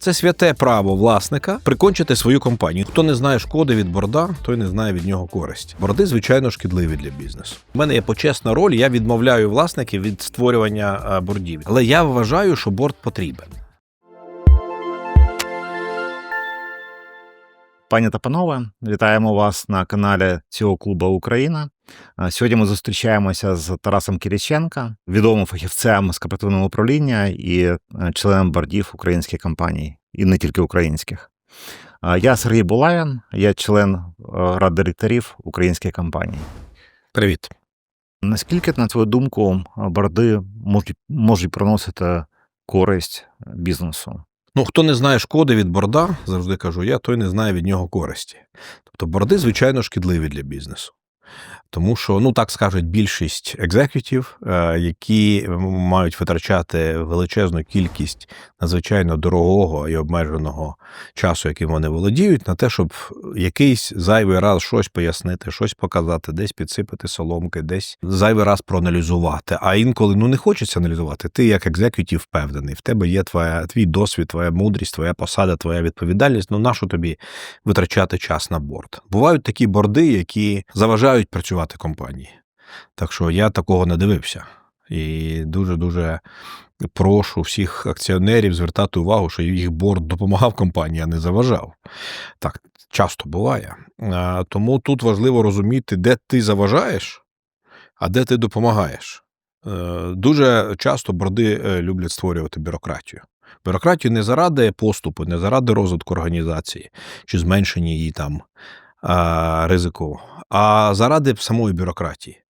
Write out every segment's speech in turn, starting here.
Це святе право власника прикончити свою компанію. Хто не знає шкоди від борда, той не знає від нього користі. Борди, звичайно, шкідливі для бізнесу. У мене є почесна роль. Я відмовляю власників від створювання бордів, але я вважаю, що борд потрібен. Пані та панове, вітаємо вас на каналі цього клубу Україна. Сьогодні ми зустрічаємося з Тарасом Кіріченка, відомим фахівцем з корпоративного управління і е, членом бордів українських компаній, і не тільки українських. Я Сергій Булавін, я член е, ради директорів українських компаній. Привіт. Наскільки, на твою думку, борди можуть, можуть приносити користь бізнесу? Ну, хто не знає шкоди від борда, завжди кажу я, той не знає від нього користі. Тобто борди, звичайно, шкідливі для бізнесу. Тому що, ну так скажуть, більшість екзекютів, е, які мають витрачати величезну кількість надзвичайно дорогого і обмеженого часу, яким вони володіють, на те, щоб якийсь зайвий раз щось пояснити, щось показати, десь підсипати соломки, десь зайвий раз проаналізувати. А інколи ну не хочеться аналізувати. Ти як екзекютів впевнений, в тебе є твоя твій досвід, твоя мудрість, твоя посада, твоя відповідальність. Ну нащо тобі витрачати час на борт? Бувають такі борди, які заважають працювати компанії. Так що я такого не дивився. І дуже-дуже прошу всіх акціонерів звертати увагу, що їх борт допомагав компанії, а не заважав. Так часто буває. Тому тут важливо розуміти, де ти заважаєш, а де ти допомагаєш. Е, Дуже часто борди е, люблять створювати бюрократію. Бюрократію не заради поступу, не заради розвитку організації чи зменшення її там а, ризику, а заради самої бюрократії.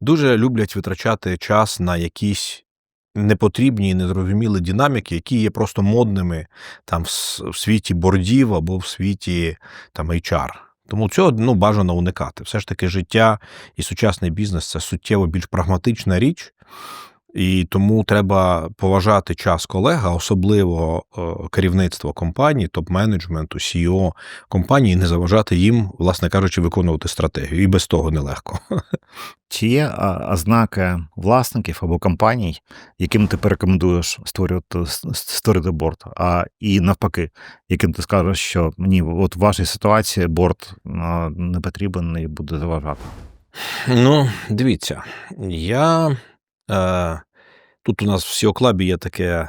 Дуже люблять витрачати час на якісь непотрібні і незрозумілі динаміки, які є просто модними там в світі бордів або в світі там HR. Тому цього ну, бажано уникати. Все ж таки, життя і сучасний бізнес це суттєво більш прагматична річ. І тому треба поважати час колег, а особливо е, керівництво компанії, топ-менеджменту, CEO компанії, не заважати їм, власне кажучи, виконувати стратегію. І без того нелегко. Чи є ознаки власників або компаній, яким ти порекомендуєш створювати створити борт, а і навпаки, яким ти скажеш, що ні, от в вашій ситуації борт не потрібен і буде заважати. Ну, дивіться, я. Е, тут у нас в Сіоклабі є таке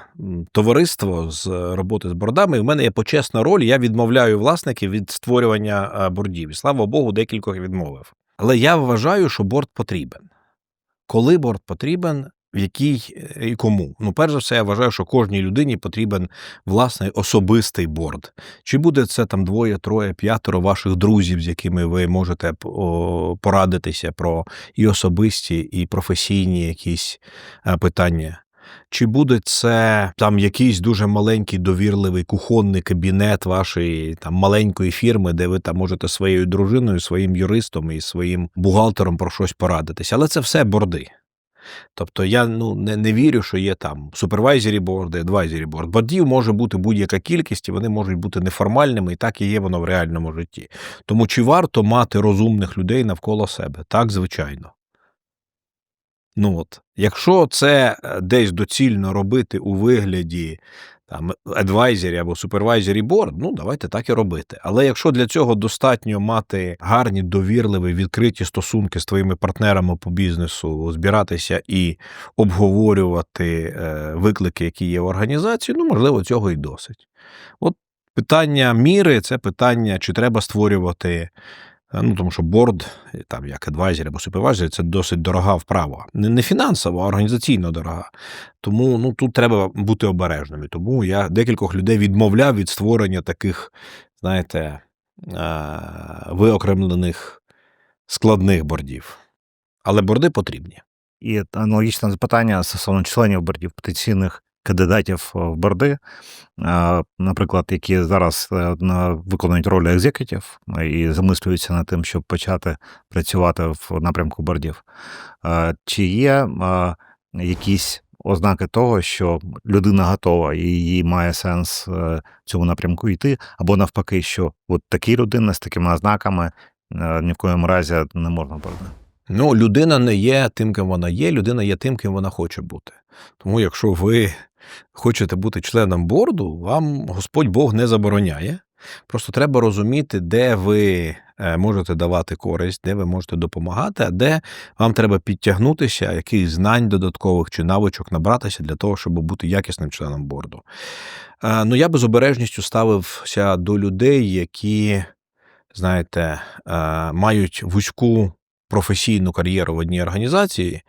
товариство з роботи з бордами. І в мене є почесна роль. Я відмовляю власників від створювання е, бордів. І слава Богу, декількох відмовив. Але я вважаю, що борт потрібен. Коли борт потрібен, в якій е, і кому? Ну, перш за все, я вважаю, що кожній людині потрібен власний особистий борд. Чи буде це там двоє, троє, п'ятеро ваших друзів, з якими ви можете порадитися про і особисті, і професійні якісь е, питання? Чи буде це там якийсь дуже маленький довірливий кухонний кабінет вашої там маленької фірми, де ви там можете своєю дружиною, своїм юристом і своїм бухгалтером про щось порадитися? Але це все борди. Тобто я ну не, не вірю, що є там супервайзері борди, адвайзері борд. Бордів може бути будь-яка кількість, і вони можуть бути неформальними, і так і є воно в реальному житті. Тому чи варто мати розумних людей навколо себе? Так, звичайно. Ну от, якщо це е, десь доцільно робити у вигляді там адвайзері або супервайзері борд, ну давайте так і робити. Але якщо для цього достатньо мати гарні, довірливі, відкриті стосунки з твоїми партнерами по бізнесу, збиратися і обговорювати е, виклики, які є в організації, ну можливо, цього і досить. От питання міри це питання, чи треба створювати. Е, Ну, тому що борд, е, там як адвайзер або супервайзер, це досить дорога вправа. Не, не фінансово, а організаційно дорога. Тому ну, тут треба бути обережними. Тому я декількох людей відмовляв від створення таких, знаєте, е, виокремлених складних бордів. Але борди потрібні. І аналогічне запитання стосовно членів бордів потенційних кандидатів в борди, наприклад, які зараз е, виконують роль екзекутів і замислюються над тим, щоб почати працювати в напрямку бордів. Чи є якісь ознаки того, що людина готова і їй має сенс е, в цьому напрямку йти, або навпаки, що от такі людини з такими ознаками е, ні в коєму разі не можна борди? Ну, людина не є тим, ким вона є, людина є тим, ким вона хоче бути. Тому, якщо ви хочете бути членом борду, вам Господь Бог не забороняє. Просто треба розуміти, де ви е, можете давати користь, де ви можете допомагати, а де вам треба підтягнутися, яких знань додаткових чи навичок набратися для того, щоб бути якісним членом борду. Е, Ну, я би з обережністю ставився до людей, які, знаєте, е, мають вузьку професійну кар'єру в одній організації,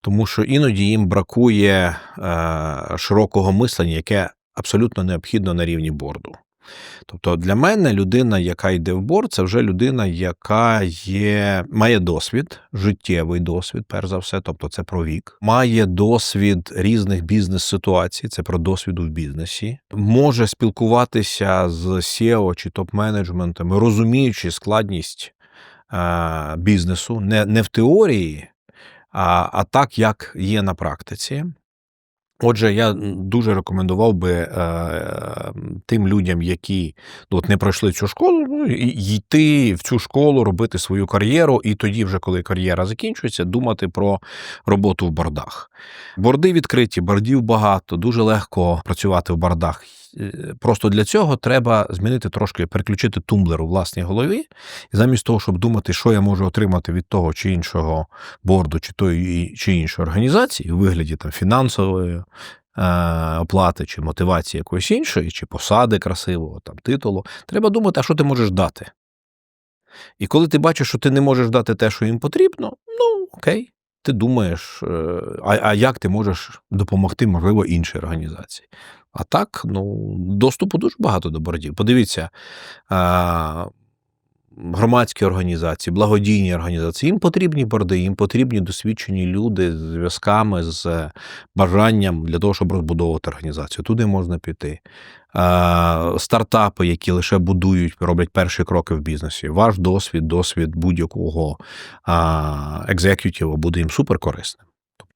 тому що іноді їм бракує е, широкого мислення, яке абсолютно необхідно на рівні борду. Тобто для мене людина, яка йде в борд, це вже людина, яка є, має досвід, життєвий досвід, перш за все, тобто це про вік, має досвід різних бізнес-ситуацій, це про досвід в бізнесі, може спілкуватися з SEO чи топ-менеджментами, розуміючи складність е, бізнесу, не, не в теорії, а, а так, як є на практиці. Отже, я дуже рекомендував би е, тим людям, які ну, от не пройшли цю школу, ну, йти в цю школу, робити свою кар'єру, і тоді, вже коли кар'єра закінчується, думати про роботу в бордах. Борди відкриті, бордів багато, дуже легко працювати в бордах. Е, Просто для цього треба змінити трошки, переключити тумблер у власній голові, і замість того, щоб думати, що я можу отримати від того чи іншого борду, чи тої чи іншої організації, у вигляді там фінансової е, оплати, чи мотивації якоїсь іншої, чи посади красивого, там титулу, треба думати, а що ти можеш дати. І коли ти бачиш, що ти не можеш дати те, що їм потрібно, ну окей. Ти думаєш, е, а, а як ти можеш допомогти, можливо, іншій організації? А так, ну, доступу дуже багато до бордів. Подивіться, громадські організації, благодійні організації, їм потрібні борди, їм потрібні досвідчені люди з зв'язками, з бажанням для того, щоб розбудовувати організацію. Туди можна піти. Стартапи, які лише будують, роблять перші кроки в бізнесі. Ваш досвід, досвід будь-якого екзекютіва буде їм суперкорисним.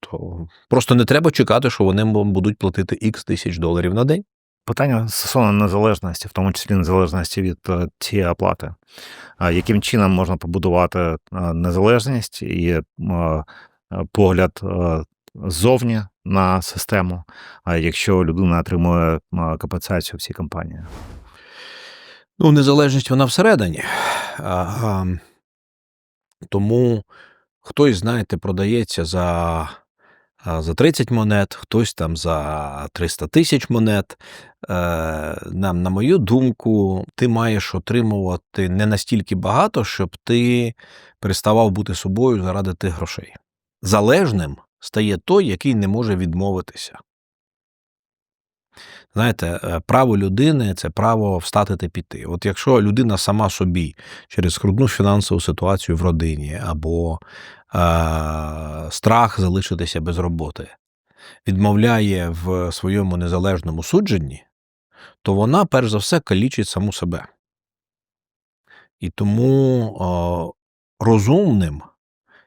Тобто просто не треба чекати, що вони вам будуть платити X тисяч доларів на день. Питання стосовно незалежності, в тому числі незалежності від е, цієї оплати. Яким чином можна побудувати е, незалежність і е, погляд ззовні на систему, якщо людина отримує компенсацію в цій компанії? Ну, незалежність вона всередині. Тому хтось, знаєте, продається за, за 30 монет, хтось там за 300 тисяч монет. Е, на, на мою думку, ти маєш отримувати не настільки багато, щоб ти переставав бути собою заради тих грошей. Залежним стає той, який не може відмовитися. Знаєте, е, право людини це право встати та піти. От якщо людина сама собі через скрутну фінансову ситуацію в родині або страх залишитися без роботи, відмовляє в своєму незалежному судженні, то вона, перш за все, калічить саму себе. І тому о, розумним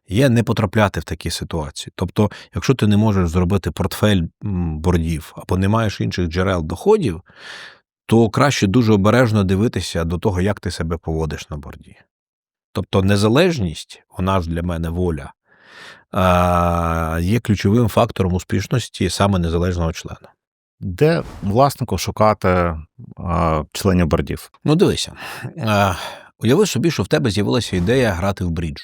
є не потрапляти в такі ситуації. Тобто, якщо ти не можеш зробити портфель бордів або не маєш інших джерел доходів, то краще дуже обережно дивитися до того, як ти себе поводиш на борді. Тобто незалежність, вона ж для мене воля, є ключовим фактором успішності саме незалежного члена. Де власнику шукати членів бордів? Ну, дивися, а, уяви собі, що в тебе з'явилася ідея грати в брідж.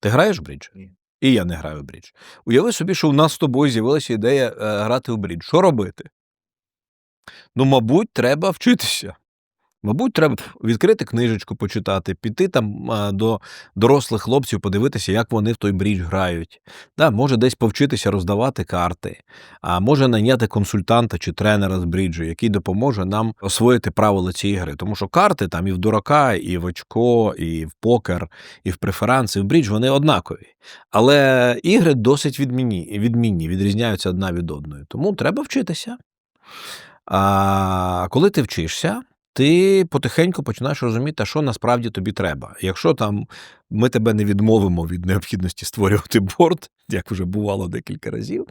Ти граєш в брідж? Ні. І я не граю в брідж. Уяви собі, що у нас з тобою з'явилася ідея е, грати в брідж. Що робити? Ну, мабуть, треба вчитися. Мабуть, треба відкрити книжечку, почитати, піти там до дорослих хлопців, подивитися, як вони в той брідж грають. Да, може десь повчитися роздавати карти, а може найняти консультанта чи тренера з бріджу, який допоможе нам освоїти правила цієї гри. Тому що карти там і в дурака, і в очко, і в покер, і в преферанс, і в брідж вони однакові. Але ігри досить відмінні, відмінні, відрізняються одна від одної. Тому треба вчитися. А коли ти вчишся, ти потихеньку починаєш розуміти, що насправді тобі треба. Якщо там ми тебе не відмовимо від необхідності створювати борт, як вже бувало декілька разів,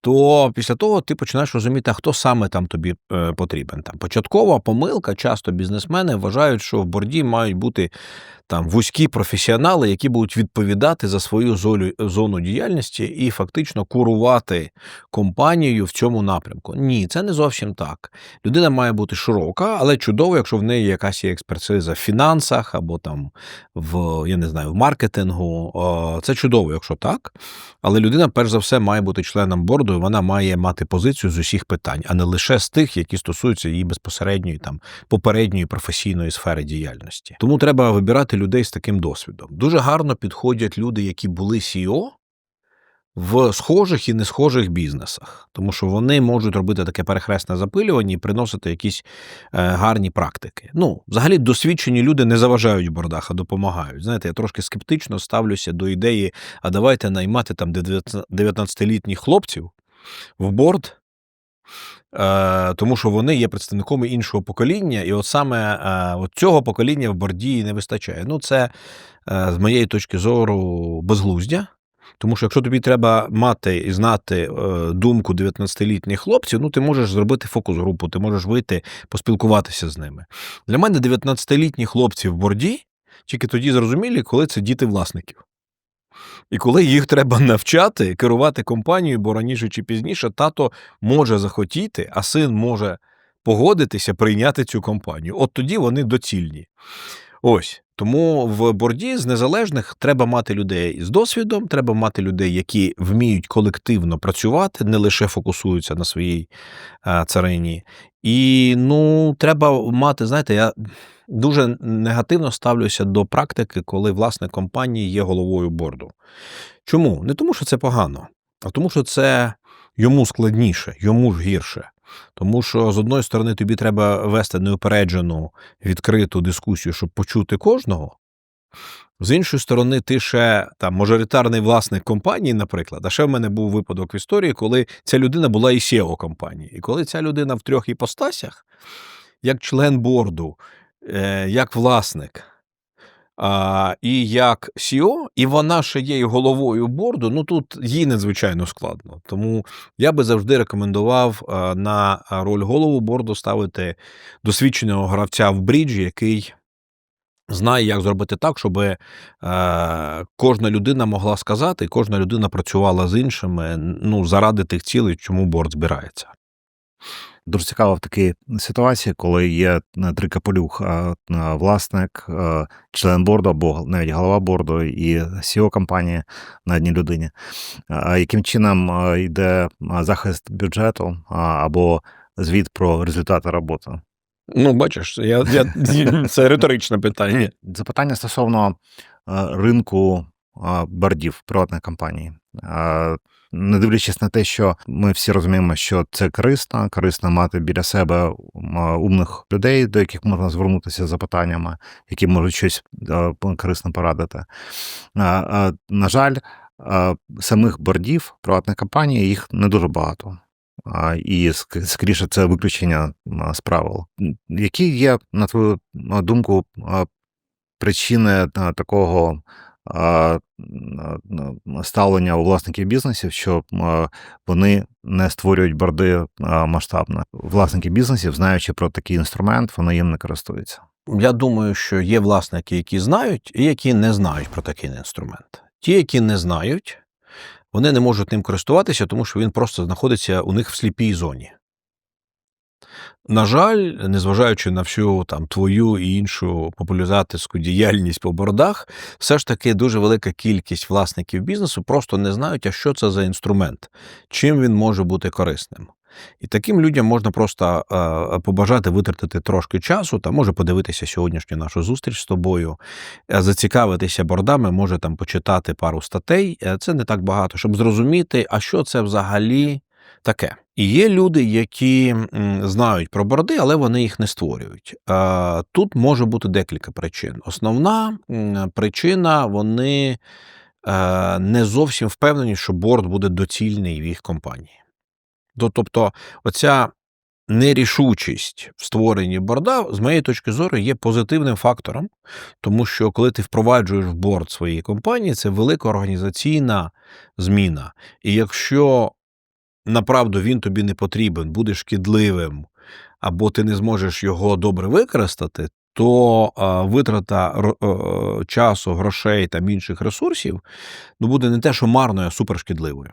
то після того ти починаєш розуміти, а хто саме там тобі е, потрібен. Там початкова помилка, часто бізнесмени вважають, що в борді мають бути там вузькі професіонали, які будуть відповідати за свою золю- зону діяльності і фактично курувати компанію в цьому напрямку. Ні, це не зовсім так. Людина має бути широка, але чудово, якщо в неї якась є експертиза в фінансах або там в я не знаю, в маркетингу. Це чудово, якщо так. Але людина, перш за все, має бути членом борду, і вона має мати позицію з усіх питань, а не лише з тих, які стосуються її безпосередньої там попередньої професійної сфери діяльності. Тому треба вибирати людей з таким досвідом. Дуже гарно підходять люди, які були CEO, в схожих і не схожих бізнесах, тому що вони можуть робити таке перехресне запилювання і приносити якісь е, гарні практики. Ну, взагалі, досвідчені люди не заважають в бордах, а допомагають. Знаєте, я трошки скептично ставлюся до ідеї, а давайте наймати там 19-літніх хлопців в борд. Е, тому що вони є представниками іншого покоління, і от саме е, от цього покоління в борді не вистачає. Ну, це е, з моєї точки зору безглуздя. Тому що якщо тобі треба мати і знати е, думку 19-літніх хлопців, ну ти можеш зробити фокус-групу, ти можеш вийти поспілкуватися з ними. Для мене 19-літні хлопці в борді тільки тоді зрозумілі, коли це діти власників. І коли їх треба навчати керувати компанією, бо раніше чи пізніше тато може захотіти, а син може погодитися прийняти цю компанію. От тоді вони доцільні. Ось. Тому в борді з незалежних треба мати людей з досвідом, треба мати людей, які вміють колективно працювати, не лише фокусуються на своїй е, царині. І ну, треба мати, знаєте, я дуже негативно ставлюся до практики, коли власник компанії є головою борду. Чому? Не тому, що це погано, а тому, що це йому складніше, йому ж гірше. Тому що з одної сторони тобі треба вести неупереджену відкриту дискусію, щоб почути кожного. З іншої сторони, ти ще там мажоритарний власник компанії, наприклад. А ще в мене був випадок в історії, коли ця людина була і SEO компанії. І коли ця людина в трьох іпостасях, як член борду, е, як власник і як CEO, і вона ще є і головою борду, ну тут їй надзвичайно складно. Тому я би завжди рекомендував а, на роль голову борду ставити досвідченого гравця в бріджі, який знає, як зробити так, щоб е, кожна людина могла сказати, і кожна людина працювала з іншими ну, заради тих цілей, чому борд збирається. Дуже цікаво в такій ситуації, коли є е, трикаполюх, е, е, власник, е, член борду або навіть голова борду і CEO компанії на одній людині. Яким чином йде захист бюджету або звіт про результати роботи? Ну, бачиш, я, я, це риторичне питання. Запитання стосовно е, ринку е, бордів приватних компаній. Е, Не дивлячись на те, що ми всі розуміємо, що це корисно, корисно мати біля себе умних людей, до яких можна звернутися з запитаннями, які можуть щось корисно порадити. На жаль, самих бордів приватних компаній їх не дуже багато. А, І ск- скоріше це виключення м, з правил. Які є, на твою думку, а, причини такого а, ставлення у власників бізнесів, що вони не створюють борди а, масштабно. Власники бізнесів, знаючи про такий інструмент, вони їм не користуються. Я думаю, що є власники, які знають, і які не знають про такий інструмент. Ті, які не знають, вони не можуть ним користуватися, тому що він просто знаходиться у них в сліпій зоні. На жаль, незважаючи на всю там твою і іншу популяризаторську діяльність по бордах, все ж таки дуже велика кількість власників бізнесу просто не знають, а що це за інструмент, чим він може бути корисним. І таким людям можна просто побажати витратити трошки часу, та може подивитися сьогоднішню нашу зустріч з тобою, е, зацікавитися бордами, може там почитати пару статей. Е, Це не так багато, щоб зрозуміти, а що це взагалі таке. І є люди, які знають про борди, але вони їх не створюють. Тут може бути декілька причин. Основна причина вони е, не зовсім впевнені, що борд буде доцільний в їх компанії. То- Тобто, оця нерішучість в створенні борда, з моєї точки зору, є позитивним фактором, тому що коли ти впроваджуєш в борд своєї компанії, це велика організаційна зміна. І якщо направду він тобі не потрібен, буде шкідливим, або ти не зможеш його добре використати, то а, витрата ро- е, часу, грошей та інших ресурсів ну, буде не те, що марною, а супершкідливою.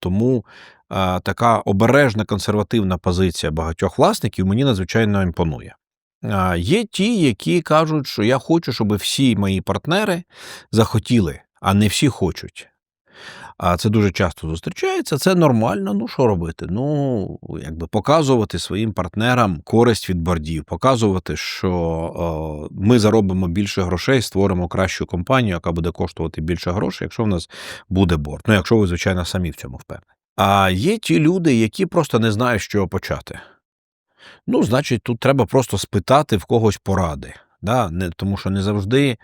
Тому а, така обережна консервативна позиція багатьох власників мені надзвичайно імпонує. Є ті, які кажуть, що я хочу, щоб всі мої партнери захотіли, а не всі хочуть. А це дуже часто зустрічається. Це нормально. Ну що робити? Ну, якби показувати своїм партнерам користь від бордів, показувати, що о, ми заробимо більше грошей, створимо кращу компанію, яка буде коштувати більше грошей, якщо в нас буде борт. Ну, якщо ви, звичайно, самі в цьому впевнені. А є ті люди, які просто не знають, з чого почати. Ну, значить, тут треба просто спитати в когось поради. Да? Не, тому що не завжди.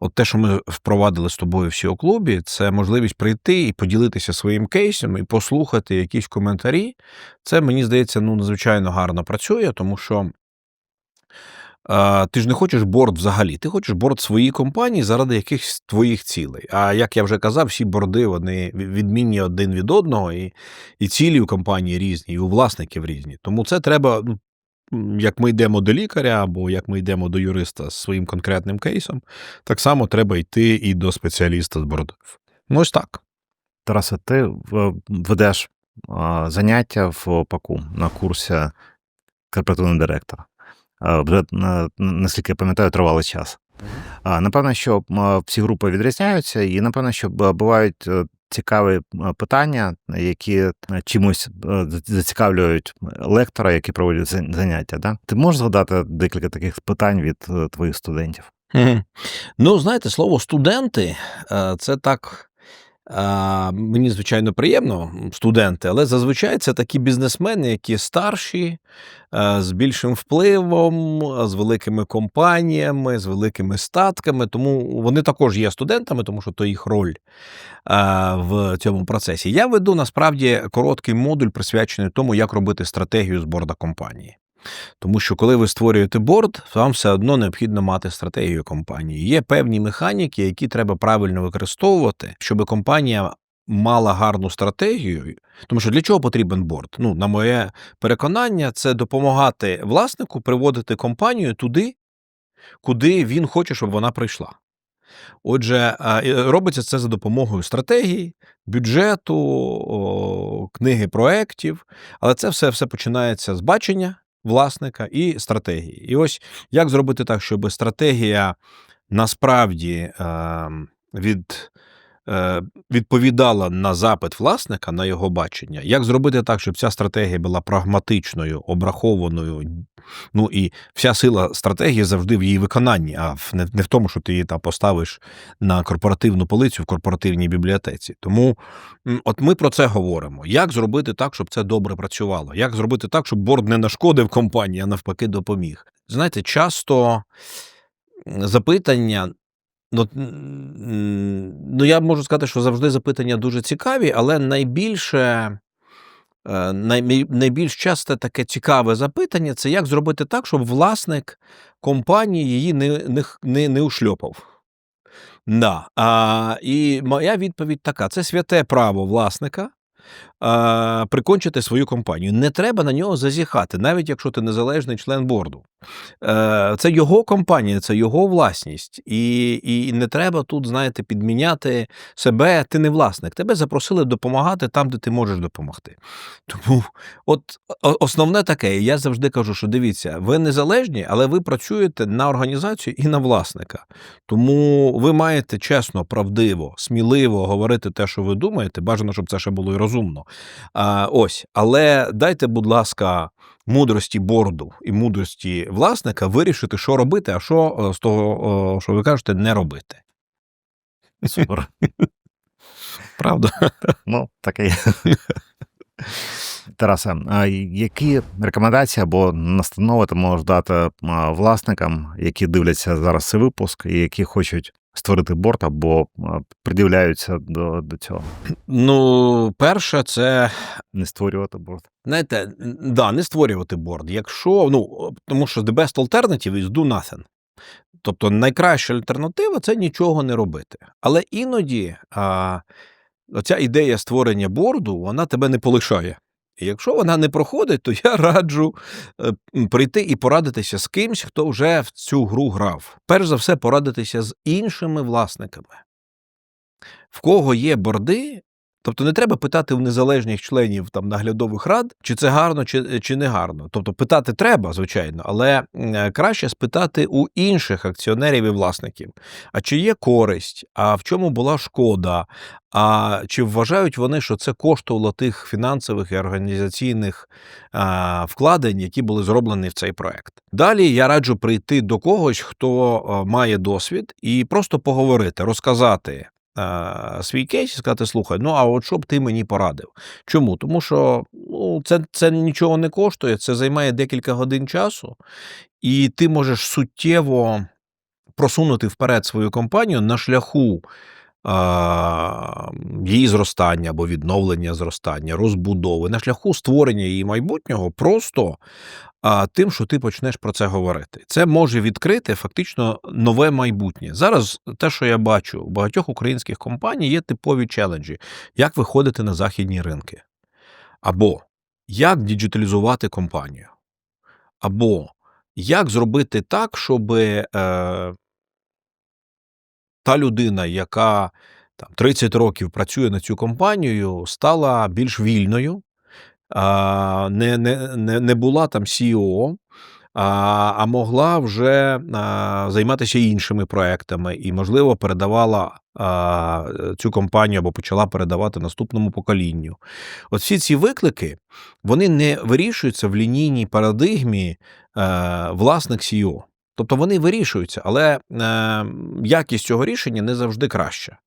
От те, що ми впровадили з тобою всі у клубі, це можливість прийти і поділитися своїм кейсом і послухати якісь коментарі. Це, мені здається, ну, надзвичайно гарно працює, тому що е, ти ж не хочеш борт взагалі, ти хочеш борт своїй компанії заради якихось твоїх цілей. А як я вже казав, всі борди вони відмінні один від одного, і, і цілі у компанії різні, і у власників різні. Тому це треба. Ну, як ми йдемо до лікаря або як ми йдемо до юриста з своїм конкретним кейсом, так само треба йти і до спеціаліста з бордів. Ну, ось так. Тарасе, ти ведеш заняття в ОПАКу на курсі корпоративний директор. А, Вже, наскільки я пам'ятаю, тривалий час. Напевно, що всі групи відрізняються, і напевно, що бувають е, цікаві е, питання, які е, чимось е, зацікавлюють лектора, які проводять заняття. Да? Ти можеш згадати декілька таких питань від е, твоїх студентів? Ну, знаєте, слово студенти е, це так. Мені, звичайно, приємно, студенти, але зазвичай це такі бізнесмени, які старші, з більшим впливом, з великими компаніями, з великими статками. Тому вони також є студентами, тому що то їх роль в цьому процесі. Я веду насправді короткий модуль, присвячений тому, як робити стратегію з борда компанії. Тому що коли ви створюєте борд, вам все одно необхідно мати стратегію компанії. Є певні механіки, які треба правильно використовувати, щоб компанія мала гарну стратегію. Тому що для чого потрібен борд? Ну, на моє переконання, це допомагати власнику приводити компанію туди, куди він хоче, щоб вона прийшла. Отже, робиться це за допомогою стратегії, бюджету, книги проєктів, але це все, все починається з бачення власника і стратегії. І ось як зробити так, щоб стратегія насправді е, від, відповідала на запит власника, на його бачення, як зробити так, щоб ця стратегія була прагматичною, обрахованою. Ну і вся сила стратегії завжди в її виконанні, а не, не в тому, що ти її там поставиш на корпоративну полицю в корпоративній бібліотеці. Тому от ми про це говоримо. Як зробити так, щоб це добре працювало? Як зробити так, щоб борд не нашкодив компанії, а навпаки, допоміг? Знаєте, часто запитання. Ну, ну, я можу сказати, що завжди запитання дуже цікаві, але найбільше, е, найбільш часте таке цікаве запитання це як зробити так, щоб власник компанії її не, не, не, не ушльопав. Да. А, і моя відповідь така: це святе право власника а, прикончити свою компанію. Не треба на нього зазіхати, навіть якщо ти незалежний член борду. Е, Це його компанія, це його власність. І, і не треба тут, знаєте, підміняти себе. Ти не власник. Тебе запросили допомагати там, де ти можеш допомогти. Тому, от основне таке, я завжди кажу, що дивіться, ви незалежні, але ви працюєте на організацію і на власника. Тому ви маєте чесно, правдиво, сміливо говорити те, що ви думаєте. Бажано, щоб це ще було і розумно. А, ось, але дайте, будь ласка, мудрості борду і мудрості власника вирішити, що робити, а що е, з того, е, що ви кажете, не робити. Супер. Правда? Ну, таке. Тарасе, а які рекомендації або настанови ти можеш дати власникам, які дивляться зараз цей випуск і які хочуть створити борт або придивляються до, до цього? Ну, перше, це Не створювати борт. Знаєте, да, не створювати борд. Якщо, ну, тому що the best alternative is do nothing. Тобто найкраща альтернатива це нічого не робити. Але іноді а, оця ідея створення борду, вона тебе не полишає. Якщо вона не проходить, то я раджу е, прийти і порадитися з кимсь, хто вже в цю гру грав. Перш за все, порадитися з іншими власниками. В кого є борди, тобто не треба питати в незалежних членів там наглядових рад, чи це гарно, чи, чи не гарно. Тобто питати треба, звичайно, але краще спитати у інших акціонерів і власників, а чи є користь, а в чому була шкода, а чи вважають вони, що це коштувало тих фінансових і організаційних а, вкладень, які були зроблені в цей проект? Далі я раджу прийти до когось, хто а, має досвід, і просто поговорити, розказати. А, Свій кейс і сказати: слухай, ну а от що б ти мені порадив? Чому? Тому що ну, це, це нічого не коштує, це займає декілька годин часу, і ти можеш суттєво просунути вперед свою компанію на шляху її зростання або відновлення зростання, розбудови, на шляху створення її майбутнього просто тим, що ти почнеш про це говорити. Це може відкрити фактично нове майбутнє. Зараз те, що я бачу у багатьох українських компаній, є типові челенджі, як виходити на західні ринки, або як діджиталізувати компанію, або як зробити так, щоб е, та людина, яка там 30 років працює на цю компанію, стала більш вільною, не, не, не, не була там CEO, а, могла вже займатися іншими проектами і, можливо, передавала цю компанію або почала передавати наступному поколінню. От всі ці виклики вони не вирішуються в лінійній парадигмі е, власник CEO. Тобто вони вирішуються, але е, якість цього рішення не завжди краща.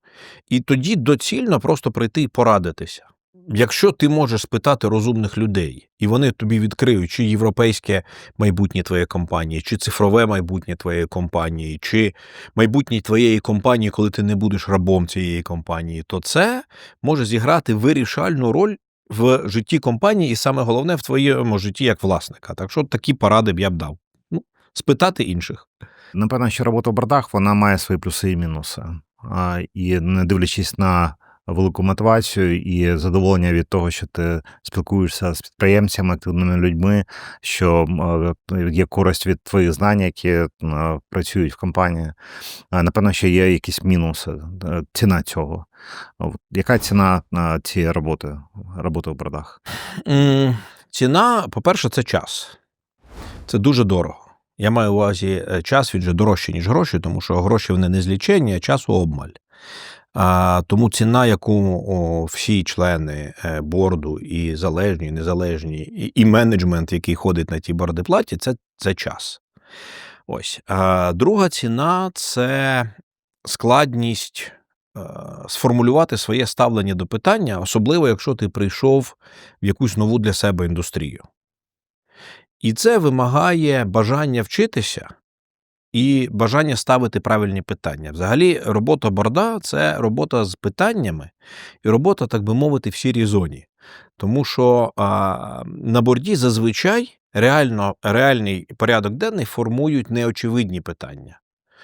І тоді доцільно просто прийти і порадитися. Якщо ти можеш спитати розумних людей, і вони тобі відкриють, чи європейське майбутнє твоєї компанії, чи цифрове майбутнє твоєї компанії, чи майбутнє твоєї компанії, коли ти не будеш рабом цієї компанії, то це може зіграти вирішальну роль в житті компанії, і саме головне в твоєму житті як власника. Так що такі поради б я б дав. Спитати інших. Напевно, що робота в бордах вона має свої плюси і мінуси. А, І не дивлячись на велику мотивацію і задоволення від того, що ти спілкуєшся з підприємцями, активними людьми, що е, є користь від твоїх знань, які е, працюють в компанії. А, Напевно, що є якісь мінуси, е, ціна цього. Яка ціна на цієї роботи, роботи в бордах? Ціна, по-перше, це час. Це дуже дорого. Я маю увазі е, час він же дорожче, ніж гроші, тому що гроші вони не злічені, а часу обмаль. А, тому ціна, яку о, всі члени е, борду, і залежні, і незалежні, і, і менеджмент, який ходить на ті борди, платять, це, це час. Ось. А, друга ціна це складність е, сформулювати своє ставлення до питання, особливо якщо ти прийшов в якусь нову для себе індустрію. І це вимагає бажання вчитися і бажання ставити правильні питання. Взагалі, робота борда це робота з питаннями і робота, так би мовити, в сірій зоні. Тому що а, на борді зазвичай реально, реальний порядок денний формують неочевидні питання.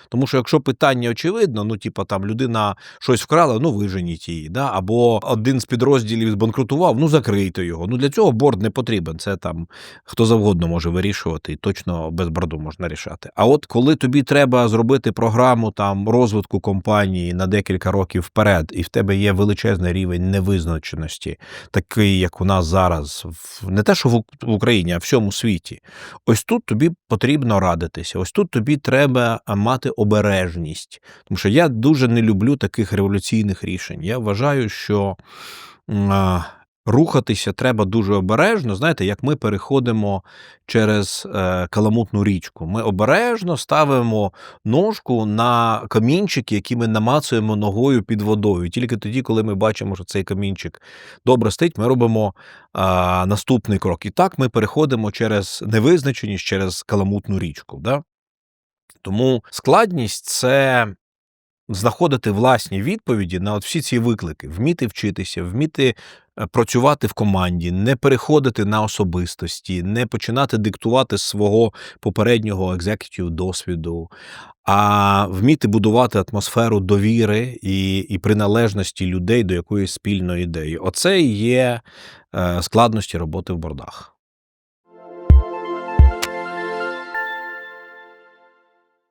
Тому що якщо питання очевидно, ну типа там людина щось вкрала, ну виженіть її, да? або один з підрозділів збанкрутував, ну закрийте його. Ну для цього борд не потрібен. Це там хто завгодно може вирішувати, і точно без борду можна рішати. А от коли тобі треба зробити програму там розвитку компанії на декілька років вперед, і в тебе є величезний рівень невизначеності, такий як у нас зараз, не те, що в Україні, а в всьому світі. Ось тут тобі потрібно радитися. Ось тут тобі треба мати обережність. Тому що я дуже не люблю таких революційних рішень. Я вважаю, що рухатися треба дуже обережно. Знаєте, як ми переходимо через е, каламутну річку. Ми обережно ставимо ножку на камінчик, який ми намацуємо ногою під водою. Тільки тоді, коли ми бачимо, що цей камінчик добре стоїть, ми робимо наступний крок. І так ми переходимо через невизначеність, через каламутну річку. Да? Тому складність це знаходити власні відповіді на от всі ці виклики, вміти вчитися, вміти е, працювати в команді, не переходити на особистості, не починати диктувати свого попереднього екзекутів досвіду, а вміти будувати атмосферу довіри і, і приналежності людей до якоїсь спільної ідеї. Оце і є е, складності роботи в бордах.